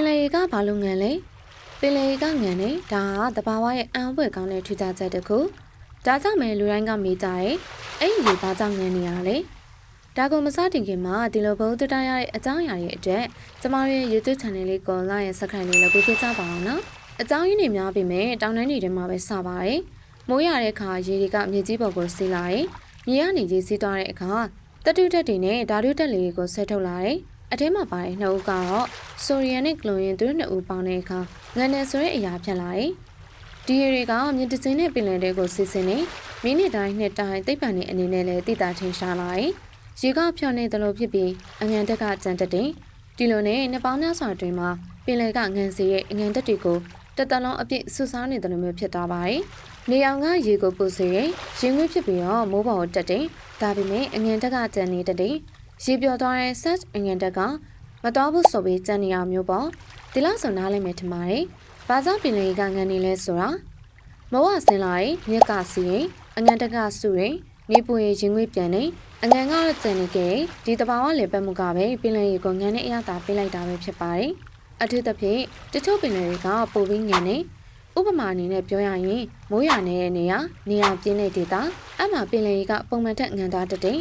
င်လယ်ရေကဘာလို့ငံလဲပင်လယ်ရေကငံနေဒါကတဘာဝရဲ့အံ့ဖွယ်ကောင်းတဲ့ထူးခြားချက်တစ်ခုဒါကြောင့်မဲလူတိုင်းကမေးကြတယ်အဲ့ဒီရေဘာကြောင့်ငံနေရလဲဒါကိုမစတင်ခင်မှာဒီလိုဘုံတူတရတဲ့အကြောင်းအရာတွေအတွက်ကျမတို့ရဲ့ YouTube channel လေးကို like ရ subscribe လေးလုပ်ပေးကြပါအောင်နော်အကြောင်းရင်းတွေများပေမဲ့တောင်တန်းတွေထဲမှာပဲစပါတယ်မိုးရတဲ့အခါရေတွေကမြေကြီးပေါ်ကိုစီးလာတယ်မြေကနေရေစီးသွားတဲ့အခါတတုတက်တွေနဲ့ဓာတုတက်လေးတွေကိုဆွဲထုတ်လာတယ် အထဲမှာပါတဲ့နှစ်ဦးကတော့ဆိုရီယန်နဲ့ကလိုရင်သူတို့နှစ်ဦးပေါင်းတဲ့အခါငန်နယ်ဆိုတဲ့အရာဖြစ်လာတယ်။ဒီရေတွေကမြေတစင်းနဲ့ပင်လယ်တွေကိုစီးဆင်းနေမိနစ်တိုင်းနှစ်တိုင်းသိပ္ပံနေအနေနဲ့လည်းသိတာထင်ရှားလာတယ်။ရေကဖြောင်းနေတယ်လို့ဖြစ်ပြီးအငံတက်ကကြံတက်တယ်။ဒီလိုနဲ့နှစ်ပေါင်းများစွာအတွင်းမှာပင်လယ်ကငန်စီရဲ့အငံတက်တွေကိုတစ်တလုံးအပြည့်ဆူဆောင်းနေတယ်လို့မျိုးဖြစ်သွားပါတယ်။နေအောင်ကရေကိုပူစေရင်ရင်ငွေ့ဖြစ်ပြီးတော့မိုးပေါ်ကိုတက်တယ်။ဒါပေမဲ့အငန်တက်ကကြံနေတတ်တယ်။ ရေပြော်သွားတဲ့ search အငန်တက်ကမတော်ဘူးဆိုပြီးကြံနေအောင်မျိုးပေါ့။ဒီလောက်ဆိုနားလည်မယ်ထင်ပါတယ်။ဘာကြောင့်ပင်လယ်ကငန်နေလဲဆိုတာမဝဆင်းလာရင်မြက်ကစီရင်အငန်တက်ကဆူရင်နေပူရင်ရင်ငွေ့ပြန်နေအငန်ကတော့ကြံနေခဲ့ဒီတဘာဝလေပတ်မှုကပဲပင်လယ်ရေကိုငန်တဲ့အရာသာပေးလိုက်တာပဲဖြစ်ပါတယ်။အထူးသဖြင့်တချို့ပင်လယ်တွေကပိုပြီးငန်နေဥပမာအနေနဲ့ပြောရရင်မိုးရွာနေတဲ့နေရာနေရာပြင်းတဲ့ဒေသအမှပင်လယ်ရေကပုံမှန်ထက်ငန်သွားတဲ့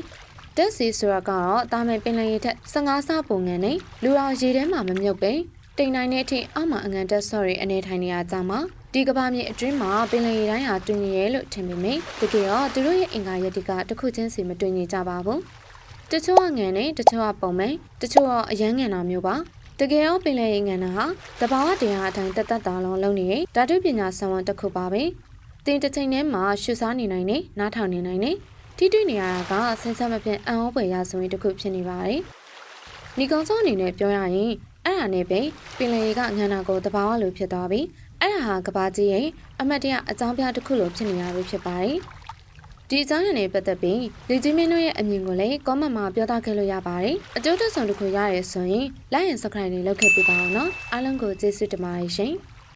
တိမ်တက်စီဆိုတာကတော့တာမန်ပင်လယ်ရေထက်15ဆပုံငန်နေလူတော်ရေထဲမှာမမြုပ်ပဲတိမ်နိုင်တဲ့အထိအောက်မှာအငန်တက်ဆော့တွေအနေထိုင်နေရကြမှာဒီကဘာမြေအတွင်းမှာပင်လယ်ရေတိုင်းဟာတွင်ရဲလို့ထင်ပေမယ့်တကယ်တော့သူတို့ရဲ့အင်္ဂါရက်တွေကတစ်ခုချင်းစီမတွင်ကြပါဘူးတချို့ကငန်နေတချို့ကပုံမဲတချို့ကအရန်ငန်တာမျိုးပါတကယ်ရောပင်လယ်ရေငန်တာဟာတဘာဝတရားအတိုင်းတသက်တာလုံးလုံးနေတဲ့ဓာတုပညာဆံဝန်တစ်ခုပါပဲတင်တစ်ချိန်ထဲမှာရှုစားနေနိုင်နေနားထောင်နေနိုင်နေ ထိတွေ့နေရတာကဆင်းဆက်မပြတ်အံ့ဩဖွယ်ရဆိုရင်တစ်ခုဖြစ်နေပါတယ်ဒီကောင်စောအနေနဲ့ပြောရရင်အဲ့ဒါနဲ့ပဲပင်လယ်ရေကငန်တာကိုတဘာဝလိုဖြစ်သွားပြီအဲ့ဒါဟာကဘာကြီးရဲ့အမတ်တရအကြောင်းပြတစ်ခုလိုဖြစ်နေရပြီဖြစ်ပါတယ်ဒီအကြောင်းရင်းနဲ့ပတ်သက်ပြီးလူကြီးမင်းတို့ရဲ့အမြင်ကိုလည်း comment မှာပြောသားခဲ့လို့ရပါတယ်အကျိုးသက်ဆောင်တစ်ခုရရဲဆိုရင် like and subscribe လေးလုပ်ခဲ့ပေးပါအောင်နော်အားလုံးကိုကျေးဇူးတင်ပါတယ်ရှင်